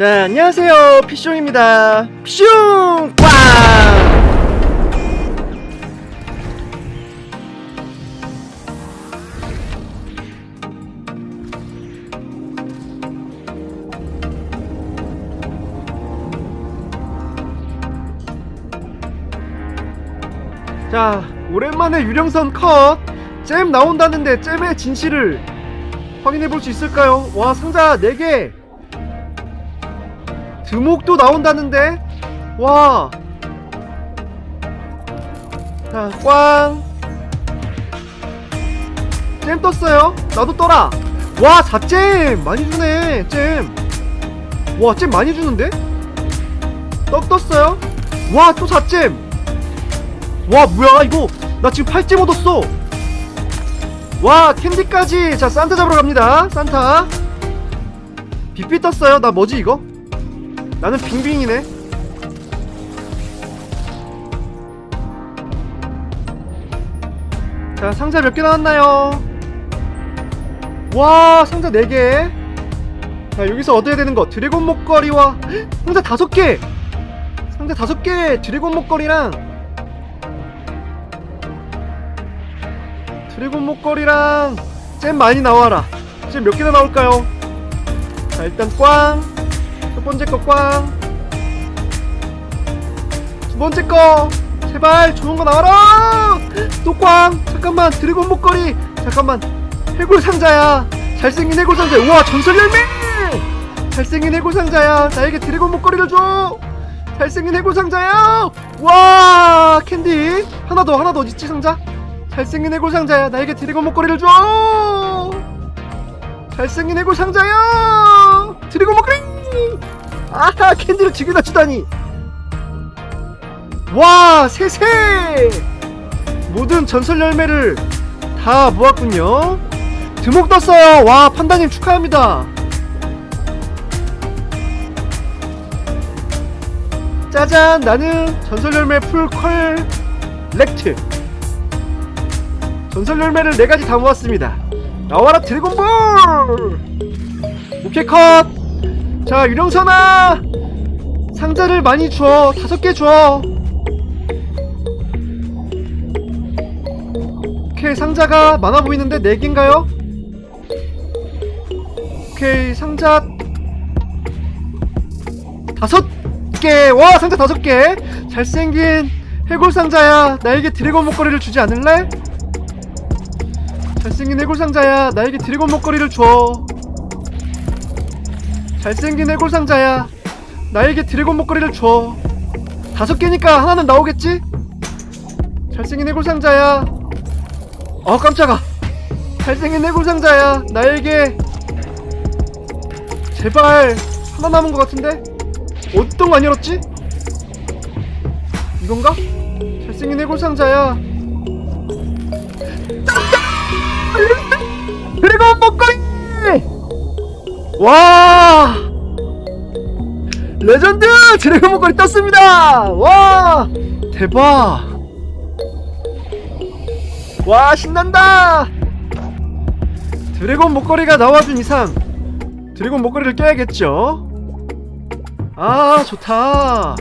자, 안녕하세요. 피숑입니다. 피숑! 꽝! 자, 오랜만에 유령선 컷! 잼 나온다는데 잼의 진실을 확인해 볼 수 있을까요? 와, 상자 4개! 드목도 나온다는데? 와! 자, 꽝! 잼 떴어요? 나도 떠라! 와, 4잼! 많이 주네, 잼! 와, 잼 많이 주는데? 떡 떴어요? 와, 또 4잼! 와 뭐야 이거 나 지금 8잼 얻었어 와 캔디까지 자 산타 잡으러 갑니다 산타 빅빛 떴어요 나 뭐지 이거 나는 빙빙이네. 자 상자 몇 개 나왔나요? 와 상자 4개. 자 여기서 얻어야 되는 거 드래곤 목걸이와 헉, 상자 5개. 상자 5개 드래곤 목걸이랑. 드래곤 목걸이랑. 잼 많이 나와라. 잼 몇 개나 나올까요? 자 일단 꽝 첫 번째 거 꽝. 두 번째 거 제발 좋은 거 나와라! 또 꽝. 잠깐만 드래곤 목걸이. 잠깐만 해골 상자야. 잘생긴 해골 상자. 우와 전설 열매! 잘생긴 해골 상자야. 나에게 드래곤 목걸이를 줘. 잘생긴 해골 상자야. 와 캔디. 하나 더 하나 더. 어딨지 상자? 잘생긴 해골 상자야. 나에게 드래곤 목걸이를 줘. 잘생긴 해골 상자야 드래곤 목걸이 아하 캔디를 죽여다 주다니! 와 세세! 모든 전설 열매를 다 모았군요. 드목 떴어요. 와 판다님 축하합니다. 짜잔 나는 전설 열매 풀컬 렉트. 전설 열매를 네 가지 다 모았습니다. 나와라 드래곤볼! 오케이 컷! 자 유령선아! 상자를 많이 줘. 다섯 개 줘. 오케이 상자가 많아 보이는데 네 개인가요? 오케이 상자 다섯 개! 와 상자 다섯 개! 잘생긴 해골 상자야. 나에게 드래곤 목걸이를 주지 않을래? 잘생긴 해골 상자야 나에게 드래곤 목걸이를 줘 잘생긴 해골 상자야. 나에게 드래곤 목걸이를 줘. 다섯 개니까 하나는 나오겠지? 잘생긴 해골 상자야. 어 깜짝아. 잘생긴 해골 상자야. 나에게 제발 하나 남은 것 같은데? 어떤 거 안 열었지? 이건가? 잘생긴 해골 상자야 와! 레전드! 드래곤 목걸이 떴습니다! 와! 대박! 와, 신난다! 드래곤 목걸이가 나와준 이상 드래곤 목걸이를 껴야겠죠? 아, 좋다!